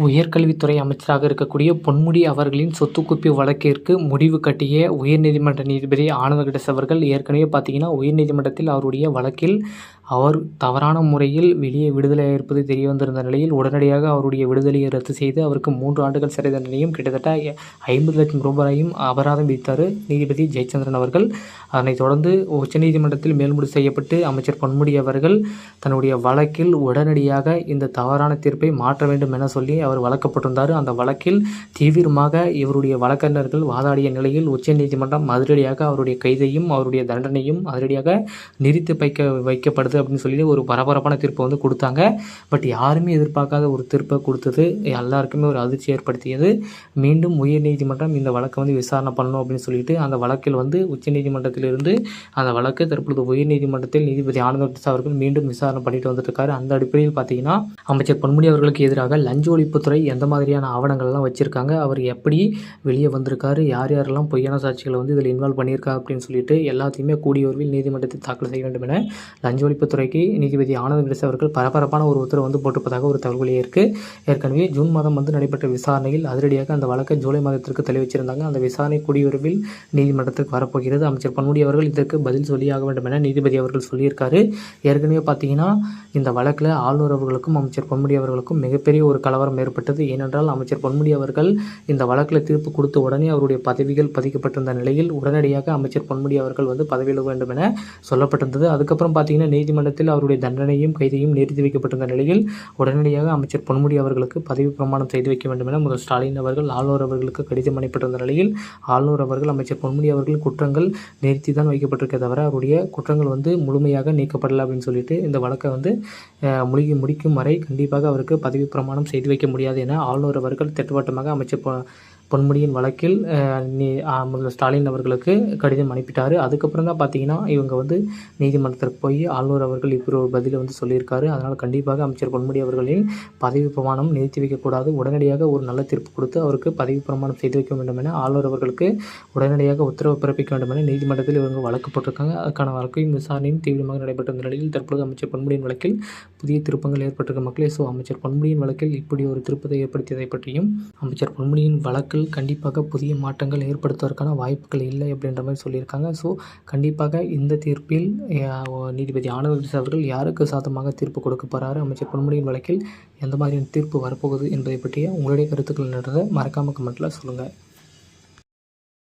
உயர்கல்வித்துறை அமைச்சராக இருக்கக்கூடிய பொன்முடி அவர்களின் சொத்துக்குப்பி வழக்கிற்கு முடிவு கட்டிய உயர்நீதிமன்ற நீதிபதி ஆனந்த அவர்கள் ஏற்கனவே பார்த்தீங்கன்னா உயர்நீதிமன்றத்தில் அவருடைய வழக்கில் அவர் தவறான முறையில் வெளியே விடுதலையாக இருப்பது தெரிய வந்திருந்த நிலையில் உடனடியாக அவருடைய விடுதலையை ரத்து செய்து அவருக்கு மூன்று ஆண்டுகள் சிறை தண்டனையும் கிட்டத்தட்ட ஐம்பது லட்சம் ரூபாயும் அபராதம் விதித்தார் நீதிபதி ஜெயச்சந்திரன் அவர்கள். அதனைத் தொடர்ந்து உச்சநீதிமன்றத்தில் மேல்முடி செய்யப்பட்டு அமைச்சர் பொன்முடி அவர்கள் தன்னுடைய வழக்கில் உடனடியாக இந்த தவறான தீர்ப்பை மாற்ற வேண்டும் என சொல்லி அவர் வழக்கப்பட்டிருந்தார். அந்த வழக்கில் தீவிரமாக இவருடைய வழக்கறிஞர்கள் வாதாடிய நிலையில் உச்சநீதிமன்றம் அதிரடியாக அவருடைய கைதையும் அவருடைய தண்டனையும் அதிரடியாக நிறுத்தி வைக்க வைக்கப்படுது. அப்படின்னு சொல்லி ஒரு பரபரப்பான தீர்ப்பை வந்து கொடுத்தாங்க. பட் யாருமே எதிர்பார்க்காத ஒரு தீர்ப்பை கொடுத்தது எல்லாருக்குமே ஒரு அதிர்ச்சி ஏற்படுத்தியது. மீண்டும் உயர்நீதிமன்றம் இந்த வழக்கை வந்து விசாரணை பண்ணணும் அப்படின்னு சொல்லிட்டு அந்த வழக்கில் வந்து உச்சநீதிமன்றத்திலிருந்து அந்த வழக்கு தற்பொழுது உயர்நீதிமன்றத்தில் நீதிபதி ஆனந்த அவர்கள் மீண்டும் விசாரணை பண்ணிட்டு வந்துட்டு இருக்காரு அந்த அடிப்படையில் பார்த்தீங்கன்னா அமைச்சர் பொன்முடி அவர்களுக்கு எதிராக லஞ்ச ஒழிப்புத்துறை எந்த மாதிரியான ஆவணங்கள்லாம் வச்சுருக்காங்க அவர் எப்படி வெளியே வந்திருக்காரு யார் யாரெல்லாம் பொய்யான சாட்சிகளை வந்து இதில் இன்வால்வ் பண்ணியிருக்கா அப்படின்னு சொல்லிட்டு எல்லாத்தையுமே கூடிய உறவில் நீதிமன்றத்தில் தாக்கல் செய்ய வேண்டும் என லஞ்ச ஒழிப்பு ஒழிப்புத்துறைக்கு நீதிபதி ஆனந்த கிரேஸ் அவர்கள் பரபரப்பான ஒரு உத்தரவு வந்து போட்டிருப்பதாக ஒரு தகவல் இருக்கு. ஏற்கனவே ஜூன் மாதம் வந்து நடைபெற்ற விசாரணையில் அதிரடியாக அந்த வழக்கை ஜூலை மாதத்திற்கு தெளிவிச்சிருந்தாங்க அந்த விசாரணை கூடிய நீதிமன்றத்திற்கு நீதிமன்றத்துக்கு வரப்போகிறது. அமைச்சர் பன்முடி அவர்கள் இதற்கு பதில் சொல்லியாக வேண்டும் என நீதிபதி அவர்கள் சொல்லியிருக்காரு. ஏற்கனவே பார்த்தீங்கன்னா இந்த வழக்கில் ஆளுநர் அவர்களுக்கும் அமைச்சர் பொன்முடி அவர்களுக்கும் மிகப்பெரிய ஒரு கலவரம் ஏற்பட்டது. ஏனென்றால் அமைச்சர் பொன்முடி அவர்கள் இந்த வழக்கில் தீர்ப்பு கொடுத்த உடனே அவருடைய பதவிகள் பதிக்கப்பட்டிருந்த நிலையில் உடனடியாக அமைச்சர் பொன்முடி அவர்கள் வந்து பதவியில் வேண்டும் என சொல்லப்பட்டிருந்தது. அதுக்கப்புறம் பார்த்தீங்கன்னா நீதிமன்றத்தில் அவருடைய தண்டனையும் கைதையும் நிறுத்தி வைக்கப்பட்டிருந்த நிலையில் உடனடியாக அமைச்சர் பொன்முடி அவர்களுக்கு பதவி பிரமாணம் செய்து வைக்க வேண்டும் என முதல் ஸ்டாலின் அவர்கள் ஆளுநர் அவர்களுக்கு கடிதம் அனுப்பப்பட்டிருந்த நிலையில் ஆளுநர் அவர்கள் அமைச்சர் பொன்முடி அவர்கள் குற்றங்கள் நிறுத்தி தான் வைக்கப்பட்டிருக்க தவிர அவருடைய குற்றங்கள் வந்து முழுமையாக நீக்கப்படலை அப்படின்னு சொல்லிட்டு இந்த வழக்கை வந்து முழுகி முடிக்கும் வரை கண்டிப்பாக அவருக்கு பதவி பிரமாணம் செய்து வைக்க முடியாது என ஆளுநர் அவர்கள் திட்டவட்டமாக அமைச்சர் பொன்முடியின் வழக்கில் நீ முதல்வர் ஸ்டாலின் அவர்களுக்கு கடிதம் அனுப்பிட்டார். அதுக்கப்புறம் தான் பார்த்தீங்கன்னா இவங்க வந்து நீதிமன்றத்திற்கு போய் ஆளுநர் அவர்கள் இப்படி ஒரு பதிலை வந்து சொல்லியிருக்காரு. அதனால் கண்டிப்பாக அமைச்சர் பொன்முடி அவர்களின் பதவி பிரமாணம் நிறுத்தி வைக்கக்கூடாது உடனடியாக ஒரு நல்ல தீர்ப்பு கொடுத்து அவருக்கு பதவி பிரமாணம் செய்து வைக்க வேண்டும் என ஆளுநர் அவர்களுக்கு உடனடியாக உத்தரவு பிறப்பிக்க வேண்டும் என நீதிமன்றத்தில் இவங்க வழக்கு போட்டிருக்காங்க. அதுக்கான வழக்கையும் விசாரணையும் தீவிரமாக நடைபெற்ற நிலையில் தற்பொழுது அமைச்சர் பொன்முடியின் வழக்கில் புதிய திருப்பங்கள் ஏற்பட்டிருக்க மக்களே. ஸோ அமைச்சர் பொன்முடியின் வழக்கில் இப்படி ஒரு திருப்பத்தை ஏற்படுத்தியதை பற்றியும் அமைச்சர் பொன்முடியின் வழக்கில் மாற்றங்கள் கண்டிப்பாக புதிய மாற்றங்கள் ஏற்படுத்துவதற்கான வாய்ப்புகள் இல்லை அப்படின்ற மாதிரி சொல்லியிருக்காங்க. ஸோ கண்டிப்பாக இந்த தீர்ப்பில் நீதிபதி ஆனந்த அவர்கள் யாருக்கு சாதமாக தீர்ப்பு கொடுக்க போகிறாரு அமைச்சர் பொன்முடியின் வழக்கில் எந்த மாதிரியான தீர்ப்பு வரப்போகுது என்பதை பற்றிய உங்களுடைய கருத்துக்கள் நடந்த மறக்காமல் கமெண்ட்டில் சொல்லுங்கள்